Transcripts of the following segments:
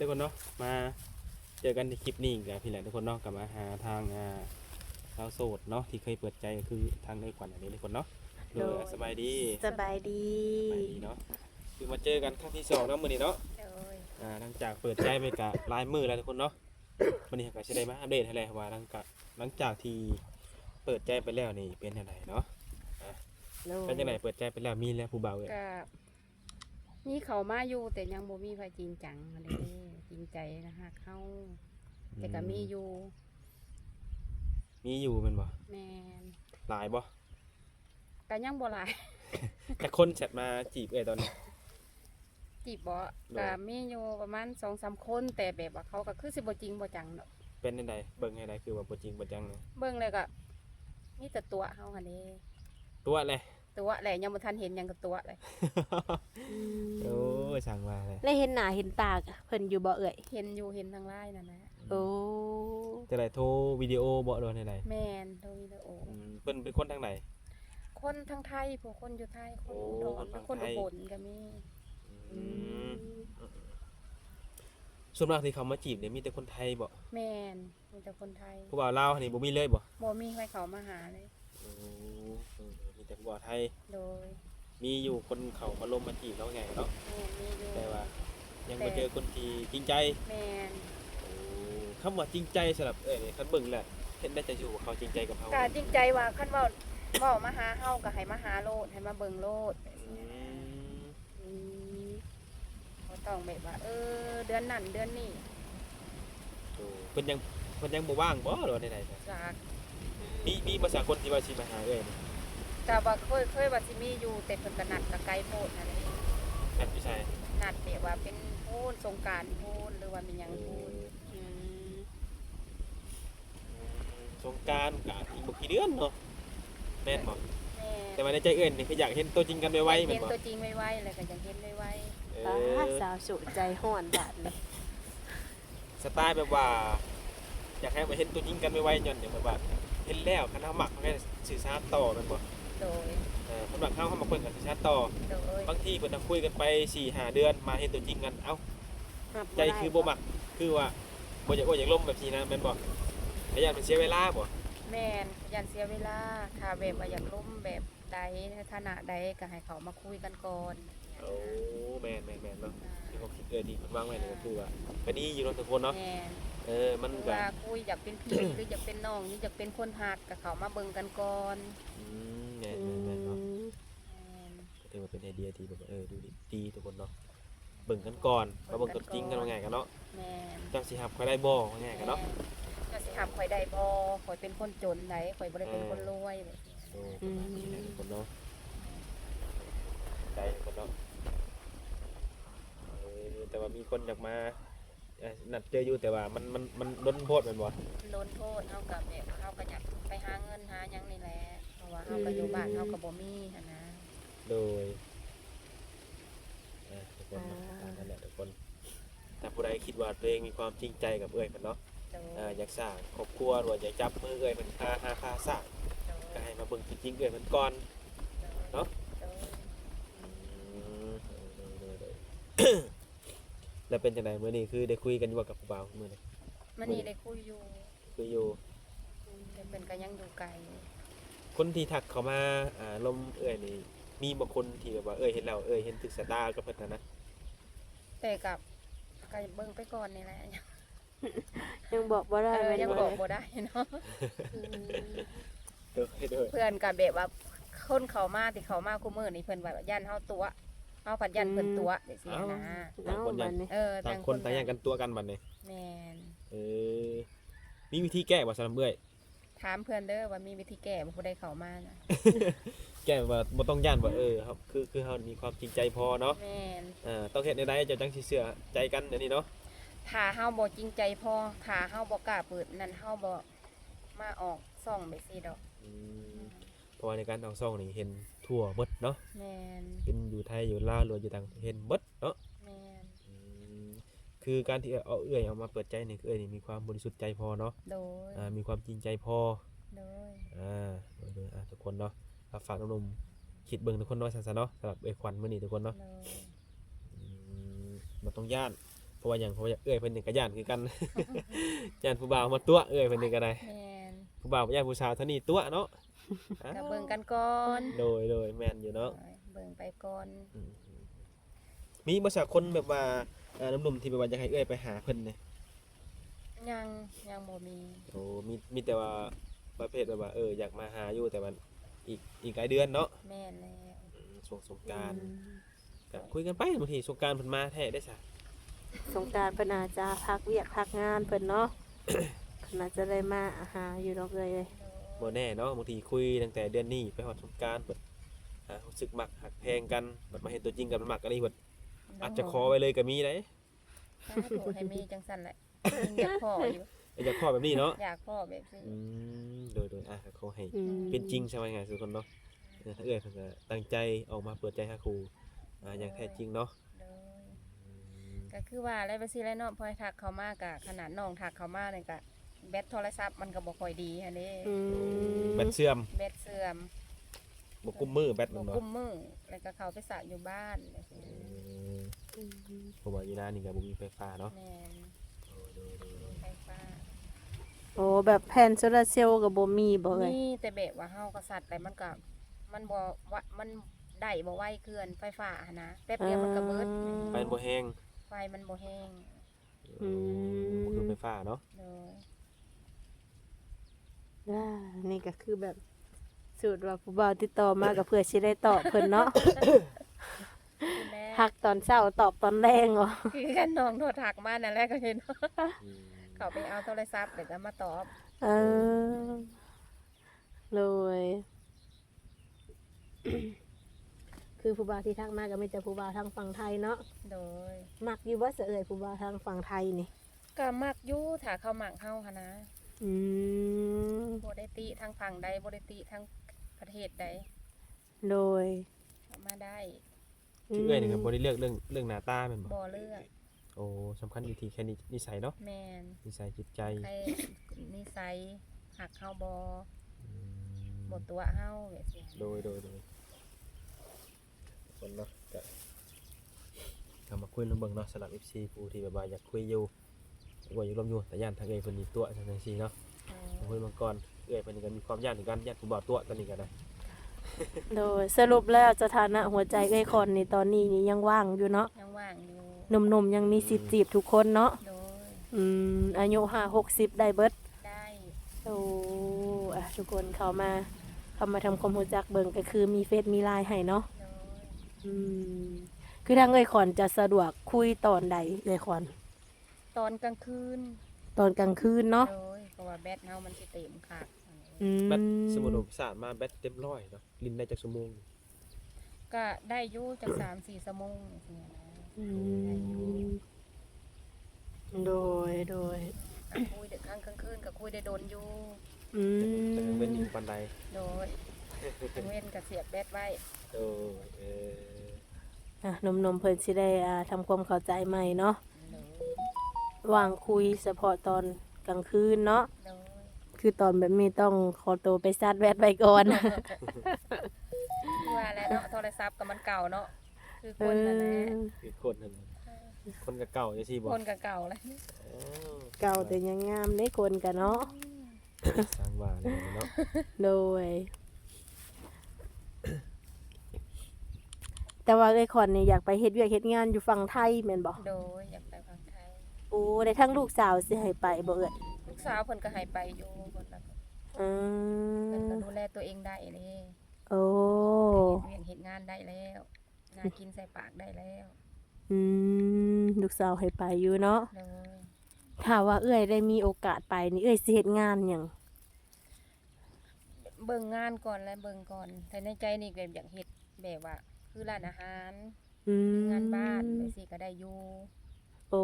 ทุกคนเนาะมาเจอกันในคลิปนี้กับพี่แหละทุกคนเนาะกลับมาหาทางอ่าสาวโสดเนาะที่เคยเปิดใจก็คือทางในขวัญอันนี้ทุกคนเนาะโดยสบายดีสบายดีสบายดีเนาะคือมาเจอกันครั้งที่สองเนาะมื้อนี้เนาะโดยอ่าหลังจากเปิดใจไปกะลายมือแล้วทุกคนเนาะวันนี้ก็จะได้มาอัปเดตให้เลยว่าหลังจากหลังจากที่เปิดใจไปแล้วนี่เป็นยังไงเนาะโดยเป็นยังไงเปิดใจไปแล้วมีแล้วผู้เบาวเอ้ยก็ มีเขามาอยู่แต่ยังบ่มีไฟจริงจังอะไรจริงใจนะฮะเข้าแต่ก็มีอยู่ มีอยู่แมันบ่แมนหลายบ่ก็ยังบ่หลาย แต่คนแชทมาจีบเอ้ยตอนนี้ จีบบ่โดยก็มีอยู่ประมาณสองสามคน แต่แบบว่าเขาก็คือสิบ่จริงบ่จังเนาะเป็นยังไงเบิ่งให้ได้คือว่าบ่จริงบ่จังเนาะเบิ่งเลยก็มีแต่ตัวเฮาหั่นเด้ตัวเลย ตัวแหละยังบ่ทันเห็นหยังกับตัวเลย โอ้ยสั่งมาเลยแล้วเห็นหน้าเห็นตาเพิ่นอยู่บ่เอ่ยเห็นอยู่เห็นทางไลน์นั่นนะโอ้จะได้โทรวิดีโอบ่โดนให้ได้แม่นโดยวิดีโออืมเพิ่นเป็นคนทางไหน คนทางไทยผู้คนอยู่ไทยคนโอ้อุดคนรทางคนไทอุย บลก็มีอืมส่วนมากที่เขามาจีบเนี่ยมีแต่คนไทยบ่แม่นมีแต่คนไทยผู้บ่าวลาวนี่บ่มีเลยบ่บ่มีใครเขามาหาเลย โอ้ เออมีแต่ผู้บ่าวไทย โดยมีอยู่คนเขามาลมมาจีบเราไงเนาะแม่นมีอยู่แต่ว่า ยังแต่บ่เจอคนที่จริงใจแม่นโอ้คำว่าจริงใจสำหรับเอ้ยนี่คันเบิ่งแหละเห็นได้จะอยู่ว่าเขาจริงใจกับเขาก็จริงใจว่าคันเว้าเว้ามาหาเฮาก็ให้มาหาโลดให้มาเบิ่งโลดอืมอืมบ่ต้องแบบว่า เออ เดือนนั้นเดือนนี้โอ้เพิ่นยังเพิ่นยังบ่ว่างบ่หรือว่าใดๆซะจากมีมีภาษาคนที่ว่าสิมาหาเอ้ยนี่ ก็ว่าเคยเคยว่าสิมีอยู่แต่เพิ่นก็นัดก็ไกลโพดนั่นเองนั่นพี่ชายนัดแบบว่าเป็นพูนสงกรารพูนหรือว่ามีหยังพูนอืมสงกรารกะอีกบ่กี่เดือนเนาะแม่นบ่แม่แต่ว่าในใจเอ้ยนี่คืออยากเห็นตัวจริงกันไวๆแม่เห็นนบ่ตัวจริงไวๆแล้วก็อยากเห็นไวเอตาอสาวสุใจห้อนบาดเลยสไตล์แบบว่า อยากให้มาเห็นตัวจริงกันไวๆย้อนอย่างแบบว่าเห็นแล้วคันเฮามักเขาให้สื่อสารต่อแม่นบ่ๆ โดยเออคนมักเฮาเฮามาเพิ่นกันสื่อสารต่อ โดยบางทีเพิ่นน่ะคุยกันไป4-5เดือนมาเห็นตัวจริงกันเอ้ารับใจคือบ่มักคือว่าบ่อยากบ่อยากล่มแบบนี้นะแม่นบ่พยายามเป็นเสียเวลาบ่แม่นยันเสียเวลาถ้าแบบว่าอยากล้มแบบใดฐานะใดก็ให้เขามาคุยกันก่อนโอ้แม่นแม่นแม่นเนาะที่ผมคิดเออดีเพิ่นวางไว้นี่ก็คือว่าก็ดีอยู่เนาะทุกคนเนาะแม่นเออมันคือก็ว่าคุยอยากเป็นพี่ หรืออยากเป็นน้องหรืออยากเป็นคนหักกับเขามาเบิ่งกันก่อน อืม แม่นอืแม่นแม่นเนาะมแม่นก็ถือว่าเป็นไอเดียที่แบบว่าเออดูดีดีทุกคนเนาะเบิ่งกันก่อนมาเบิ่งตัวจริงกันว่าไงกันเนาะแม่นจังสิหับก็ได้บ่ว่าไงกันเนาะจะสิทำข่อยได้บ่ข่อยเป็นคนจนไหนข่อยบ่ได้เป็นคนรวยแบบนี้โอ้ประมาณนี้แหละทุกคนเนาะใจทุกคนเนาะเออแต่ว่ามีคนอยากมาเอ่อนัดเจออยู่แต่ว่ามันมันมันล้นโพดแม่นบ่โดนโทษเฮากับแบบเฮาก็อยากไปหาเงินหาหยังนี่แหละเพราะว่าเฮาก็อยู่บ้านเฮาก็บ่มีหันนะโดยอะทุกคนเนาะตามนั่นแหละทุกคนถ้าผู้ใดคิดว่าตัวเองมีความจริงใจกับเอ้ยกันเนาะโดยเอ่ออยากสร้างครอบครัวหรือว่าอยากจับมือเอ้ยมันพาหาพาสร้างโดยก็ให้มาเบิ่งจริงๆเอ้ยมันก่อน เนาะโดย แล้วเป็นจังไดมื้อนี้คือได้คุยกันอยู่บ่กับผู้บ่าวมื้อนี้มันนี่ได้คุยอยู่คุยอยู่แต่เพิ่นก็ยังอยู่ไกล คนที่ทักเข้ามาอ่าลมเอ้ยนี่มีบางคนที่แบบว่าเอ้ยเห็นแล้วเอ้ยเห็นถึกสายตากับเพิ่นน่ะนะแต่กับก็เบิ่งไปก่อนนี่แหละยังบอกบ่ได้เออแม่นยังบ่บอกบ่ได้เนาะอืมเด้อเด้อเพื่อนกับแบบว่าคนเขามาที่เขามาคู่มือนี่เพิ่นว่าย่านเฮาตัวเฮาผัดย่านเพิ่นตัวจังซี่นะต่างคนบัยัดงนี้เออต่างคนต่างแย่งกันตัวกันบัดนี้แม่นเออมีวิธีแก้บ่สำหรับเอ้ย ถามเพื่อนเด้อว่ามีวิธีแก้บ่ผู้ใดเข้ามานะแก้ว่าบ่ต้องย่านว่าเออครับคือคือเฮามีความจริงใจพอเนาะแม่นอ่าต้องเฮ็ดในใดจะจังสิเชื่อใจกันเดี๋ยวนี้เนาะถ้าเฮาบ่จริงใจพอถ้าเฮาบ่กล้าเปิดนั่นเฮาบ่มาออกซ่องไปซี่ดอกอืมเพราะว่าในการเอาซ่องนี่เห็นทั่วเบิดเนาะแม่นเป็นอยู่ไทยอยู่ลาวหรือว่าอยู่ต่างประเทศเห็นเบิดเนาะแม่นอืม คือการที่เอาเอื้อยเอามาเปิดใจนี่คือเอื้อยนี่มีความบริสุทธิ์ใจพอเนาะโดยอ่ามีความจริงใจพอโดยอ่าโดยโดยอ่าทุกคนเนาะอ่าฝากน้องหนุ่มคิดเบิ่งทุกคนเนาะสันๆเนาะสำหรับเอ้ยขวัญมื้อนี้ทุกคนเนาะโดยอืมบ่ต้องย่านเพราะว่าหยังเพราะว่าเอ้ยเพิ่นนี่ก็ย่านคือกันย่านผู้บ่าวมาตัวเอ้ยเพิ่นนี่ก็ได้แม่นผู้บ่าวย่านผู้สาวเท่านี้ตัวเนาะก็เบิ่งกันก่อนโดยโดยแม่นอยู่เนาะเบิ่งไปก่อนอืมมีบ่สักคนแบบว่าเอ่อหนุ่มๆที่แบบว่าอยากให้เอ้ยไปหาเพิ่นนี่ยังยังบ่มีโอ้มีมีแต่ว่าประเภทแบบว่าเอออยากมาหาอยู่แต่ว่าอีกอีกหลายเดือนเนาะแม่นแล้วอืมช่วงสงกรารก็คุยกันไปบางทีสงกรารเพิ่นมาแท้ได้ซะสงกรารเพิ่นอาจจะพักเวียกพักงานเพิ่นเนาะ เพิ่นอาจจะได้มาหาอยู่ดอกเลยเลยบ่แน่เนาะบางทีคุยตั้งแต่เดือนนี้ไปฮอดสงกรารเพิ่นอ่ารู้สึกมักหักแพงกันบัดมาเห็นตัวจริงกันมันมักกันนี่เพิ่น อาจจะขอไว้เลยก็มีได้สาธุให้มีจังซั่นแหละยังอยากพ่ออยู่อยากขอแบบนี้เนาะอยากพ่อแบบนี้อืมโดยโดยอะขอให้อืม เป็นจริงใช่ไหมไงทุกคนเนาะเออถ้าเอ้ยเพิ่นก็ตั้งใจออกมาเปิดใจหาครูอ่าอย่างแท้จริงเนาะโดยก็คือว่าอะไรไปสิแล้วเนาะพอให้ทักเขามากะขนาดน้องทักเขามาเนี่ยก็แบตโทรศัพท์มันก็บ่ค่อยดีฮะนี่อืมแบตเสื่อมแบตเสื่อมบ่กุมมือแบตบ่มันเนาะกุมมือ แล้วก็เขาไปสระอยู่บ้านจังซี่เออเพราะว่าอยู่หน้านี่ก็บ่มีไฟฟ้าเนาะแม่นโอ้โดยโดยโดยไฟฟ้าโอ้แบบแผ่นโซลาร์เซลล์ก็บ่มีบ่เอ่ยนี่แต่แบบว่าเฮาก็สัตว์แต่มันก็มันบ่ว่ามันได้บ่ไหวเกินไฟฟ้าหั้นนะแป๊บเดียวมันก็เบิดไฟมันบ่แห้งไฟมันบ่แห้งอืมบ่คือไฟฟ้าเนาะเลย อ่านี่ก็คือแบบ สูตรว่าผู้บ่าวติดต่อมาก็เพื่อสิได้ตอบเพิ่นเนาะคือแม่ฮักตอนเช้าตอบตอนแรงเหรอคือกันน้องโทรทักมานั่นแหละก็เห็นอืมเขาไปเอาโทรศัพท์เดี๋ยวก็มาตอบเออเลยคือผู้บ่าวที่ทักมาก็มีแต่ผู้บ่าวทางฝั่งไทยเนาะโดย มักอยู่ว่าเสยเอ่ยผู้บ่าวทางฝั่งไทยนี่ ก็มักอยู่ถ้าเขาหมักเฮาค่ะนะอืม บ่ได้ติทางฝั่งใดบ่ได้ติทาง ประเทศใดโดยเอามาได้คือเอ้ยนี่ก็บ่ได้เลือกเรื่องเรื่องหน้าตาแม่นบ่บ่เลือกโอ้สำคัญอยู่ที่แค่นี้นิสัยเนาะแม่นนิสัยจิตใจใครนิสัยหักเฮาบ่อืมบ่ตัวเฮาแบบนี้โดยโดยโดยคนเนาะก็ก็มาคุยเรื่องเบิ่งเนาะสำหรับ FC ผู้ที่แบบว่าอยากคุยอยู่ว่าอยู่ร่วมอยู่แต่ย่านทางเอ้ยเพิ่นนี่ตัวจังซี่เนาะเออมาคุยเบิ่งก่อน เอ้ยเพิ่นนี่ก็มีความย่านถึงกันย่านผู้บ่าวตัวตอนนี้ก็ได้โดยสรุปแล้วสถานะหัวใจเอ้ยคอนในตอนนี้นี่ยังว่างอยู่เนาะยังว่างอยู่หนุ่มๆยังมีสิทธิ์จีบทุกคนเนาะโดยอืมอายุห้าหกสิบได้เบิดได้โอ้อะทุกคนเข้ามาเข้ามาทำความรู้จักเบิ่งก็คือมีเฟซมีไลน์ให้เนาะโดยอืมคือทางเอ้ยขอนจะสะดวกคุยตอนใดเอ้ยขอนตอนกลางคืนตอนกลางคืนเนาะโดยเพ ราะว่าแบตเฮามันสิเต็มค่ะอืมแบตสมมุติว่าสาดมาแบตเต็มร้อยเนาะลินได้จักชั่วโมงก็ได้อยู่จัก3-4ชั่วโมงอย่างเงี้ยนะอืมโดยโดยก็คุยเด็กกลางกลางคืนก็คุยได้โดนอยู่อืมแต่ยังเป็นอยู่ปานใดโดยกลางเว้นก็เสียบแบตไว้เออเอออะหนมๆเพิ่นสิได้อ่าทำความเข้าใจใหม่เนาะ โดยวางคุยเฉพาะตอน กลางคืนเนาะโดยคือตอนแบบนี้ต้องขอตัวไปชาร์จแบตไว้ก่อน ว่าแล้วเนาะโทรศัพท์ก็มันเก่าเนาะคือเอคนนั่นแหละอคือคนนั่นน่ะคนก็เก่าจังซี่บ่คนก็เก่าแล้วอ้าวเก่าแต่ยังงามได้คนกันเนาะ สร้างว่าเลยเนาะโดย แต่ว่าไอ้คอนนี่อยากไปเฮ็ดเวียกเฮ็ดงานอยู่ฝั่งไทยแม่นบ่โดยอยากไปฟังไทย โอ้ได้ทั้งลูกสาวสิให้ไปบ่เอ่ยลูกสาวเพิ่นก็ให้ไปอยู่เพิ่นก็อืเพิ่นก็มดูแลตัวเองได้เลยโอ้เฮ็ดเวียกเฮ็ดงานได้แล้วงานกินใส่ปากได้แล้วอืมลูกสาวให้ไปอยู่เนาะโดยถ้าว่าเอ้ยได้มีโอกาสไปนี่เอ้ยสิเฮ็ดงานหยังเบิ่งงานก่อนแล้วเบิ่งก่อนแต่ในใจนี่ก็อยากเฮ็ดแบบว่า คือร้านอาหาร อืมงานบ้านไปสิก็ได้อยู่ โอ้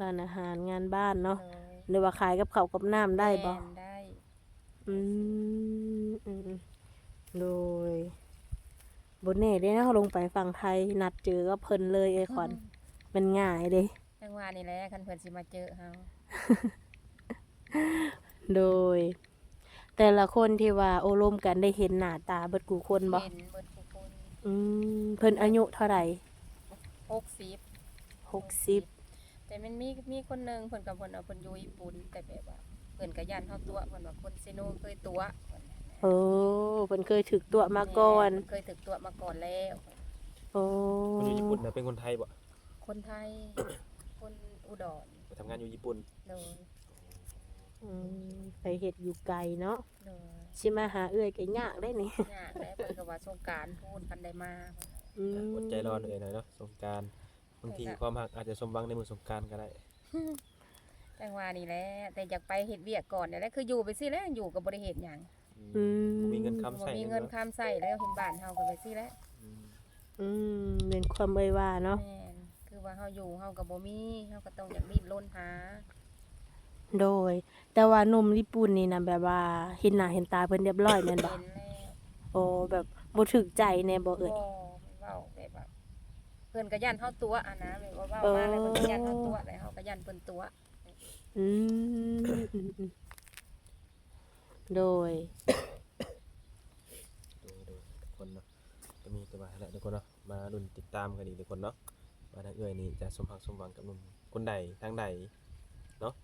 ร้านอาหารงานบ้านเนาะโดยหรือว่าขายกับข้าวกับน้ำได้บ่แม่นได้ อืมอืมโดยบนเน่ได้นะเขาลงไปฝั่งไทยนัดเจอก็เพิ่นเลยไอ้ขวัญมันง่ายเด้จังหวะนี่แหละคันเพิ่นสิมาเจอเฮาโดย แต่ละคนที่ว่าโอลมกันได้เห็นหน้าตาเบิดกูคนบ่เห็นเบิดทุกคนอืมเพิ่นอายุเท่าไหร่60 หกสิบแต่มันมีมีคนหนึงเพิ่นก็เพิ่นเอาเพิ่นอยู่ญี่ปุ่นแต่แบบว่าเพิ่นก็ย่านเฮาตัวเพิ่นว่าคนเซโนเคยตัวเพิ่นน่ะนะโอ้เพิ่นเคยถึกตัวมาก่อนเคยถึกตัวมาก่อนแล้ว โอ้คนอยู่ญี่ปุ่นนะเป็นคนไทยบ่คนไทย คนอุดรไปทำงานอยู่ญี่ปุ่นโดยอืมไปเฮ็ดอยู่ไกลเนาะโดยสิมาหาเอื้อยก็ยากได้นี่ยากแล้วเพิ่นก็ว่าสงกรารพูนกันได้มาอืมอดใจรอหน่อยหน่อยเนาะสงกรารบางทีความหักอาจจะสมหวังในมือสงกรารก็ได้ จังว่านี่แหละแต่อยากไปเฮ็ดเวียกก่อนนี่แหละคืออยู่ไปสิแล้วอยู่ก็บ่ได้เฮ็ดหยังอืม บ่มีเงินค้ำบ่ใส่มีเงิเงินนค้ามใช้แล้วเห็นบ้านเฮาก็ไปสิแล้วอืมเป็นความเอ่ยว่าเนาะแม่นคือว่าเฮาอยู่เฮาก็บ่มีเฮาก็ต้องอยากดิ้นรนหาโดย แต่ว่าหนมญี่ปุ่นนี่นะแบบว่าเห็นหน้าเห็นตาเพิ่นเรียบร้อยแม่นบ่เห็นแล้วโอ้แบบบ่ถึกใจแน่บ่เอ่ยบ่เว้าแบบว่าเพิ่นก็ย่านเฮาตัวอะนะแบบว่าเว้าเออมาแล้วเพิ่นก็ย่านเฮาตัวแล้วเฮาก็ย่านเพิ่นตัว อืมอืมอืมโดย ดูดูทุกคนเนาะก็มีแต่ว่าแหละทุกคนเนาะมาดุนติดตามกันอีกทุกคนเนาะว่าทางเอื้อยนี่จะสมหักสมหวังกับหนุ่มคนใดทางใดเนาะ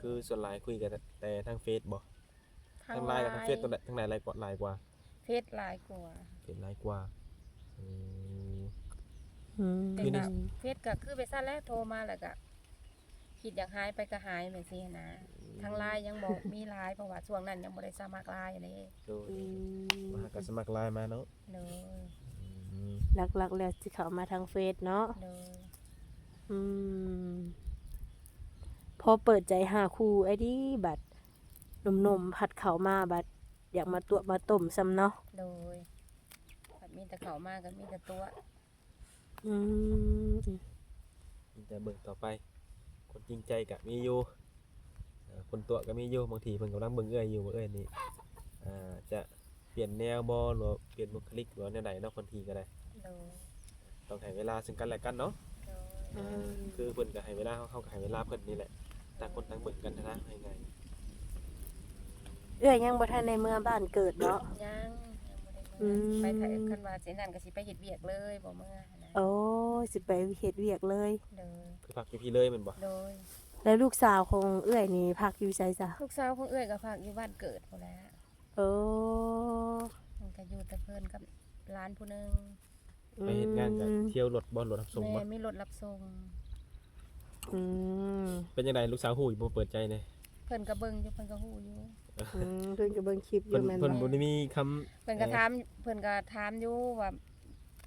คือส่วนหลายคุยกันแต่แต่ทางเฟซบ่ทางไลน์กับทางเฟซตัวใดทางไหนไลน์กว่าไลน์กว่าเฟซหลายกว่าเฟซไลน์กว่าอืม อืมคือนี่เฟซก็คือไปซั่นแล้วโทรมาแล้วก็คิดอยากหายไปก็หายแม่นสินะทางไลน์ยังบ่มีไลน์เพราะว่าช่วงนั้นยังบ่ได้สมัครไลน์เลยดูอืมมาหากันสมัครไลน์มาเนาะเด้ออืมหลักๆแล้วสิเข้ามาทางเฟซเนาะเด้ออืมพอเปิดใจหาครูไอ้ดิบัดหนุ่มๆผัดเขามาบัด อยากมาตัวมาต้มซ้ำเนาะโดยบัดมีแต่เข้ามาก็มีแต่ตัว อืมมีแต่เบิ่งต่อไป คนจริงใจก็มีอยู่เอ่อคนตัวก็มีอยู่บางทีเพิ่นกำลังเบิ่งเอื้อยอยู่ว่าเอื้อยนี่อ่าจะเปลี่ยนแนวบ่หรือว่าเปลี่ยนบุคลิกหรือว่าแนวใดเนาะบางทีก็ได้โดยต้องให้เวลาซึ่งกันและกันเนาะโดยอืมคือเพิ่นก็ให้เวลาเขาเขาก็ให้เวลาเพิ่นนี่แหละต่างคนต่างเบิ่งกันนะนะง่ายเอ้ยยังบ่ทันในเมืองบ้านเกิดเนาะ ยังยังบ่ได้อืเมื่อมไปถ่ายคันว่าสินั่นก็สิไปเฮ็ดเวียกเลยบ่เมื่อนะ โอ้สิไปเฮ็ดเวียกเลย โดยๆคือพักอยู่พี่เลยแม่นบ่โดยแล้วลูกสาวของเอื้อยนี่พักอยู่ไสจ้ะลูกสาวของเอ้อยก็ฝากอยู่บ้านเกิดพุ่นแหล้วโอ้มันก็อยู่แต่เพิ่นกับหลานผู้หนึงไปเฮ็ดงานก็เที่ยวรถบ่รถรับส่งแม่บ่มีรถรับส่งอืมเป็นจังไดลูกสาวฮู้อยู่บ่เปิดใจเนี่ยเพิ่นก็เบิ่งอยู่เพิ่นก็ฮู้อยู่อืมเพิ่นก็เบิ่งคลิปอเพิ่นยู่แม่นเพิ่นบ่บ่ได้มีคำ เพิ่นก็ถามเพิ่นก็ถามอยู่ว่า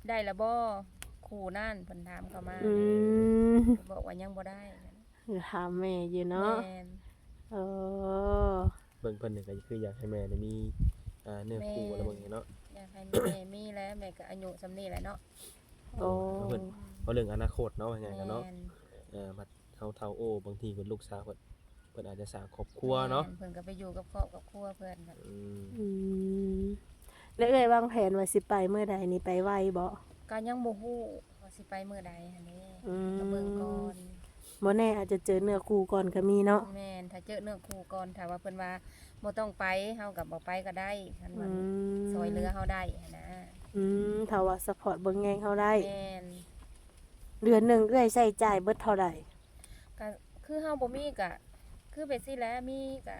ได้แล้วบ่ ครูนั่นเพิ่นถามเข้ามาอืมบอกว่ายังบ่ได้ถามแม่อยู่เนาะแม่น เออเบิ่งเพิ่นนี่ก็คืออยากให้แม่ได้มีอ่าเนื้อคู่อะไรบางอย่างเนาะอยากให้แม่มีแล้วแม่ก็อายุสำนี้แหละเนาะโอ้เพิ่นเพราะเรื่องอนาคตเนาะว่าไงกันเนาะแม่นเอ่อมาเฮาเฒ่าโอ้บางทีเพิ่นลูกสาวเพิ่นเพิ่นอาจจะสร้างครอบครัวเนาะแม่เพิ่นก็ไปอยู่กับครอบกับครัวเพิ่นแบบอืมอืมแล้วเอ้ยวางแผนว่าสิไปเมื่อใดนี่ไปไวบ่ ก็ยังบ่ฮู้ว่าสิไปมื้อใดหั่นนี่อืม ก็เบิ่งก่อนบ่แน่อาจจะเจอเนื้อคู่ก่อนก็มีเนาะแม่นถ้าเจอเนื้อคู่ก่อนถ้าว่าเพิ่นว่าบ่ต้องไปเฮาก็บ่ไปก็ได้คันอืว่ามซอยเรือเฮาได้หั้นนะอืมถ้าว่าซัพพอร์ตเบิ่งแยงเฮาได้ แม่นเดือนหนึงเอ้อยใช้จ่ายเบิดเท่าใดก็คือเฮาบ่มีก็คือไปสิแหล้วมีก็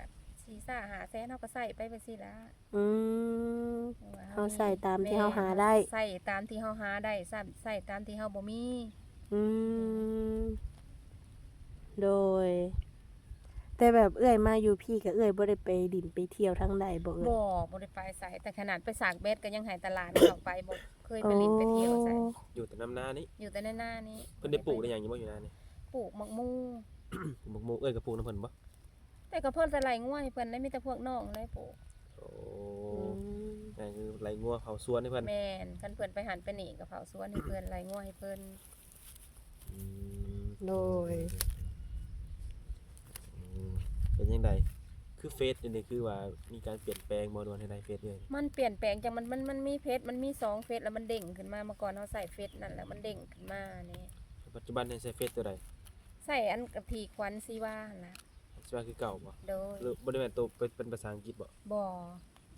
4 5 5แสนเฮาก็ใส่ไปไปสิแหล้วอืมเฮาใส่ตามที่เฮาหาได้ ใส่ตามที่เฮาหาได้ใส่ใส่ตามที่เฮาบ่มีอืม โดย แต่แบบเอ้อยมาอยู่พี่กับเอ้อยบ่ได้ไปดินไปเที่ยวทั้งใดบ่เอ้ยบ่บ่ได้ไปใส่แต่ขนาดไปสากเบ็ดก็ยังให้ตลาดเข้าไปบ่เคยไปเลินไปเที่ยวใส่อยู่แต่น้ำหน้านี่อยู่แต่ในหน้านี้เพิ่นได้ปลูกได้หยังอยู่บ่อยู่หน้านี่ปลูกมักมูปลูกหมกหมูเอ้ยก็ปลูกน้ำเพิ่นบ่ แต่ก็เพิ่นแต่ไหลง่วให้เพิ่นได้มีแต่พวกน้องเลยปลูกโอ้อืมนั่นคือไรงัวเผาสวนให้เพิ่นแม่นคันเพิ่นไปหันไปนี่ก็เผาสวนให้เพิ่นไหลง่วให้เพิ่นอืมโดย อืมเป็นจังไดคือเฟซนี่นี่คือว่ามีการเปลี่ยนแปลงบ่ดวนให้ได้เฟซเอ้ยมันเปลี่ยนแปลงจังมันมันมันมีเฟซมันมีสองเฟซแล้วมันเด้งขึ้นมาเมื่อก่อนเฮาใส่เฟซนั่นแหละมันเด้งขึ้นมานี่ปัจจุบันเนี่ยใช้เฟซตัวใดใส่อันกะทีควันซีว่าหั่นล่ะ ใช่ว่าคือเก่าบ่โดยหรือบ่ได้แม่นตัวเป็นเป็นภาษาอังกฤษบ่บ่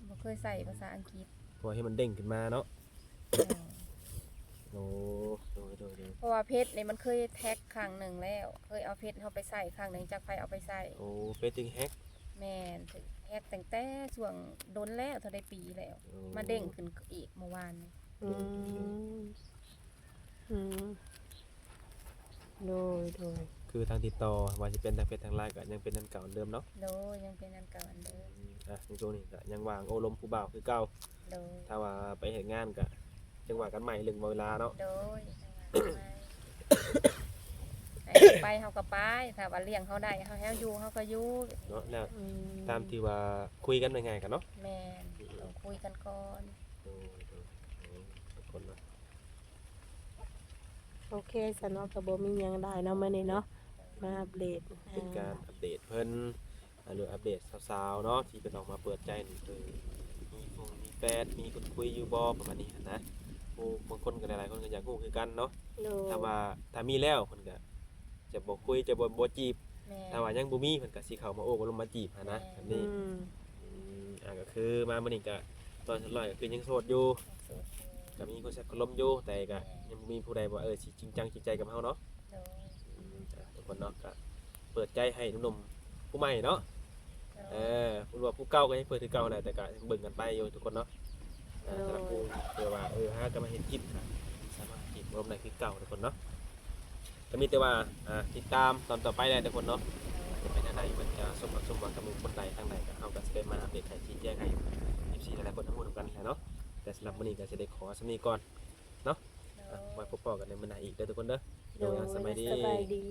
บ่เคยใส่ภาษาอังกฤษเพอให้มันเด้งขึ้นมาเนาะเออโอ้โดยโดยโดยเพราะว่าเพชรนี่มันเคยแท็กครั้งหนึ่งแล้ว เคยเอาเพชรเฮาไปใส่ครั้งหนึ่งจากไฟเอาไปใส่โอ้เฟซจึงแฮกแม่นถึงแฮกตั้งแต่ช่วงโดนแล้วเท่าได้ปีแล้ว โอ้มาเด้งขึ้นอีกเมื่อวานนี้อืมอืมโดยโดย คือทางติดต่อว่าสิเป็นทางเฟซทางไลน์ก็ยังเป็นอันเก่าอันเดิมเนาะโดยยังเป็นอันเก่าอันเดิมอืมอะในช่วงนี้ก็ยังวางโอลมผู้บ่าวคือเก่าโดยถ้าว่าไปเฮ็ดงานก็จังหวะกันใหม่เรื่องเวลาเนาะโดยให้ไปเฮาก็ไปถ้าว่าเลี้ยงเฮาได้เฮาแฮวอยู่เฮาก็อยู่เนาะแล้วอืมตามที่ว่าคุยกันยังไงกันเนาะแม่นต้องคุยกันก่อน โอ้โดยโอ้ทุกคนเนาะ โอเคสนอก็บ่มีหยังได้เนาะมื้อนี้เนาะมาอัปเดตเป็นการอัปเดตเพิ่นอ่าหรืออัปเดตสาวๆเนาะที่เป็นออกมาเปิดใจนี่คือมีคงมีแฟนมีคนคุยอยู่บ่ประมาณนี้นะผู้บางคนก็หลายๆคนก็อยากรู้คือกันเนาะโดยถ้าว่าถ้ามีแล้วเพิ่นก็จะบ่คุยจะบ่บ่จีบแม่ถ้าว่ายังบ่มีเพิ่นก็สิเข้ามาโอ้บ่ลงมาจีบหันนะแบบอืนี้มอืมอ่าก็คือมามื้อนี้ก็ตอนสลอยก็คือยังโสดอยู่ ก็มีคนแซ่บคนลมอยู่แต่ก็ยังบ่มีผู้ใดว่าเออสิจริงจังจริงใจกับเฮาเนาะโดยอืมอะทุกคนเนาะก็เปิดใจให้หนุ่มๆผู้ใหม่เนาะเออผู้ว่าผู้เก่าก็ยังเปิดคือเก่าแหละแต่ก็ยังเบิ่งกันไปอยู่ทุกคนเนาะอ่าสำหรับผู้เผื่อว่าเออหาก็มาเฮ็ดกินก็สามารถกินรวมได้คือเก่าทุกคนเนาะก็มีแต่ว่าอ่าติดตามตอนต่อไปได้ทุกคนเนาะจะเป็นอะไรมันจะสมหวังสมหวังกับหมุมคนใดทางใดก็เอากับสเตมาอัปเดตให้ชี้แจงให้24หลายๆคนทั้งหมดกันแหละเนาะ แต่สำหรับวันนี้ก็จะได้ขอสำนีก่อนเนาะอะไว้พบกันในมื้อหน้าอีกเด้อทุกคนเด้อ โดยสบายดี สบายดี